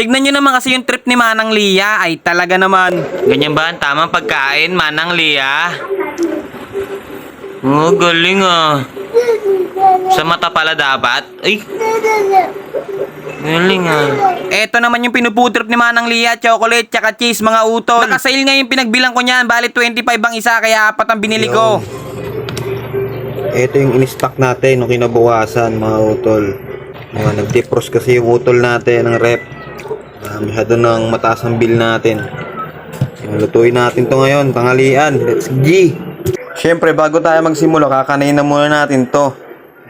Tignan nyo naman kasi yung trip ni Manang Lia ay talaga naman. Ganyan ba ang tamang pagkain, Manang Lia? Oh, galing ah. Sa mata pala dapat? Ay, galing ah. Eto naman yung pinuputrip ni Manang Lia, chocolate, tsaka cheese, mga utol. Nakasale nga yung pinagbilang ko niyan, bali 25 ang isa, kaya apat ang binili ko. Ito yung in-stock natin nung kinabukasan mga utol. Mga nag-defrost kasi yung utol natin ng rep. Uh, masyado ng mataas ang bill natin. Yung lutuin natin to ngayon, tanghalian. Let's G! Siyempre, bago tayo magsimula, kakanayin na muna natin to.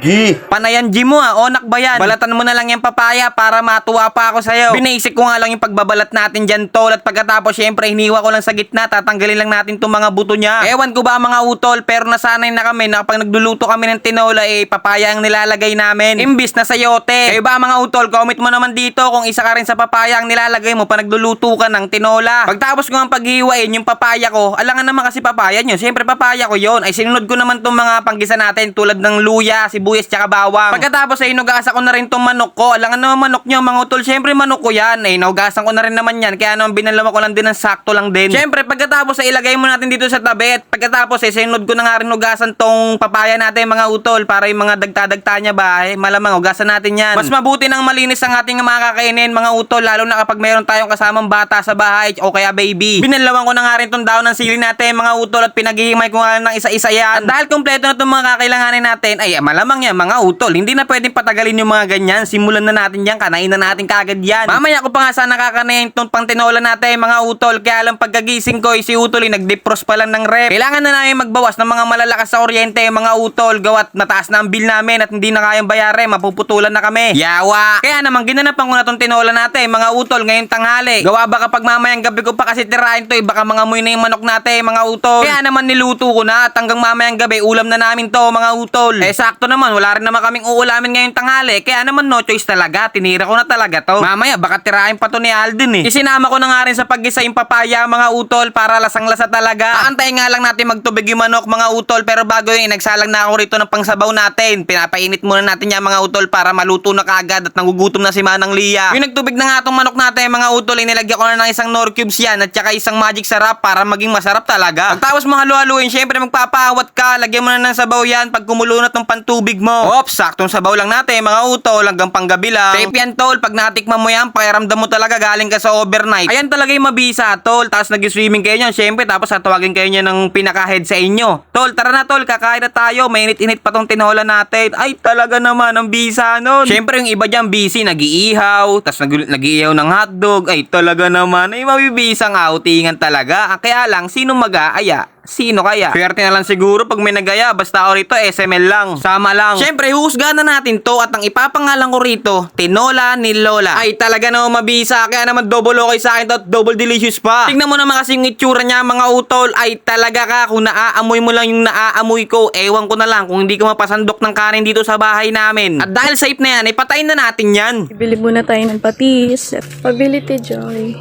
G! Panayan G mo ah, onak ba yan? Balatan mo na lang yung papaya para matuwa pa ako sa'yo. Binaisik ko nga lang yung pagbabalat natin dyan tol at pagkatapos syempre hiniwa ko lang sa gitna, tatanggalin lang natin itong mga buto niya. Ewan ko ba mga utol, pero nasanay na kami na kapag nagluluto kami ng tinola eh papaya ang nilalagay namin. Imbis na sayote. Kayo ba mga utol, comment mo naman dito kung isa ka rin sa papaya ang nilalagay mo pa nagluluto ka ng tinola. Pagtapos ko ang paghihiwain yung papaya ko, alangan naman kasi papaya nyo. Syempre papaya ko yon ay sinunod ko naman tong mga panggisa natin tulad ng luya, sibuyas, tsaka bawang. Pagkatapos ay inugasan ko na rin tong manok ko. Alangan naman manok nyo mga utol. Syempre manok ko yan. Ay inugasan ko na rin naman yan. Kaya naman binalawa ko lang din ng sakto lang din. Syempre pagkatapos ay ilagay mo natin dito sa tabi. At pagkatapos ay sinunod ko na nga rin ugasan tong papaya natin mga utol. Para yung mga dagta-dagta niya ba. Eh, malamang ugasan natin yan. Mas mabuti nang malinis ang ating mga kakainin mga utol. Lalo na kapag meron tayong kasamang bata sa bahay o kaya baby. Binalawan ko na nga rin tong daon ng sili natin mga utol. At pinaghihimay ko nga lang ng isa-isa yan. At dahil kompleto na itong mga kakailanganin natin ay malamang yan mga utol. Hindi na pwedeng patagalin yung mga ganyan. Simulan na natin yan. Kanain na natin kagad yan. Mamaya ko pa nga sana kakanayin itong pang tinola natin mga utol. Kaya lang pagkagising ko ay si utol ay nag-defrost pa lang ng rep. Kailangan na namin magbawas ng mga malalakas sa kuryente mga utol. Gawat mataas na ang bill namin at hindi na kayang bayarin. Mapuputulan na kami. Yawa. Kaya naman ginanapan ko na itong tinola natin mga utol ngayong tanghali. Gawa ba kapag mamayang gabi ko pa kasi tirahin to eh, baka mga amoy na yung manok natin mga utol. Kaya naman niluto ko na at hanggang mamayang gabi ulam na namin to mga utol. Eh sakto naman wala rin naman kaming uulamin ngayong tanghali. Kaya naman no choice talaga. Tinira ko na talaga to. Mamaya baka tirahin pa to ni Alden eh. Isinama ko na nga rin sa paggisa yung papaya mga utol para lasang-lasa talaga. Aantayin nga lang natin magtubig yung manok mga utol pero bago yun nagsalang na ako rito ng pangsabaw natin. Pinapainit muna natin yan mga utol para maluto na kaagad at nagugutom na si Manang Lia. Yung nagtubig na nga tong manok natin mga utol inilagyan ko na ng isang nor cubes yan at saka isang magic sarap para maging masarap talaga. Pagtapos mo halu-haluin syempre magpapaawat ka. Lagyan mo na ng sabaw yan pag kumulo na tong pantubig mo. Ops, saktong sabaw lang natin mga utol hanggang panggabi lang. Tape yan tol, pag natikman mo yan, pakiramdam mo talaga galing ka sa overnight. Ayan talaga yung mabisa tol, tapos nag-swimming kayo niyan, syempre tapos tatawagin kayo niya ng pinaka-head sa inyo. Tol, tara na tol, kakain na tayo, mainit-init pa tong tinola natin. Ay talaga naman, ang bisa nun. Syempre yung iba dyan busy, nag-iihaw, tapos nag- nag-iihaw ng hotdog. Ay talaga naman, ay mabibisang outingan talaga. Kaya lang, sino mag-aaya? Sino kaya? Swerte na lang siguro pag may nagaya. Basta ako rito, SML lang. Sama lang. Siyempre, huhusgahan na natin to at ang ipapangalan ko rito, tinola ni Lola. Ay, talaga na mabisa. Kaya naman double okay sa akin to at double delicious pa. Tingnan mo naman kasi yung itsura niya, mga utol. Ay, talaga ka. Kung naaamoy mo lang yung naaamoy ko, ewan ko na lang kung hindi ko mapasandok ng kanin dito sa bahay namin. At dahil safe na yan, ipatayin na natin yan. Bibili muna tayo ng patis. Pability Joy.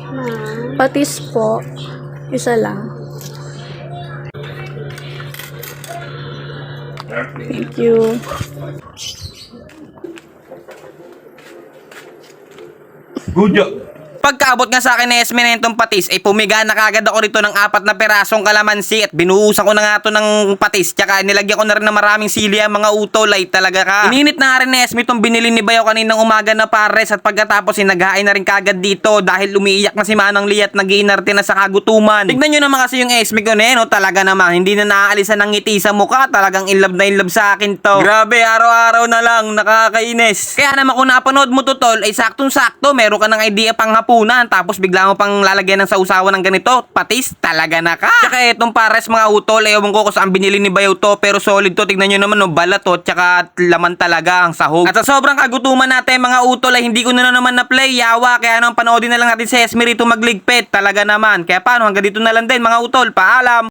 Patis po. Isa lang. Thank you. Good job! Pagkaabot nga sa akin ni na itong patis, ay pumiga na kagad ako rito ng apat na perasong kalamansi at binuhusan ko na nga to ng patis. Tsaka nilagyan ko na rin ng maraming sili ang mga utol ay talaga ka. Ininit na nga rin ni Esme itong binili ni Bayaw kaninang umaga na pares at pagkatapos ay naghain na rin kagad dito dahil umiiyak na si Manang Lia at nag-iinarte na sa kagutuman. Tignan nyo naman kasi yung Esme ko na yun, no? talaga naman hindi na naaalisan ng ngiti sa mukha. Talagang in love na in love sa akin to. Grabe, araw-araw na lang, nakakainis. Kaya naman kung napanood mo to tol, ay saktong-sakto, meron ka ng idea pang hapunan, tapos bigla mo pang lalagyan ng sausawan ng ganito, patis, talaga na ka. Tsaka itong pares mga utol, ewan ko kung saan binili ni Bayaw to, pero solid to, tignan nyo naman, no, balat to, tsaka laman talaga ang sahog. At sa sobrang kagutuman natin mga utol, ay hindi ko na naman na-play, yawa, kaya nang panoodin na lang natin si Esmerito magligpit, talaga naman. Kaya paano, hanggang dito na lang din mga utol, paalam.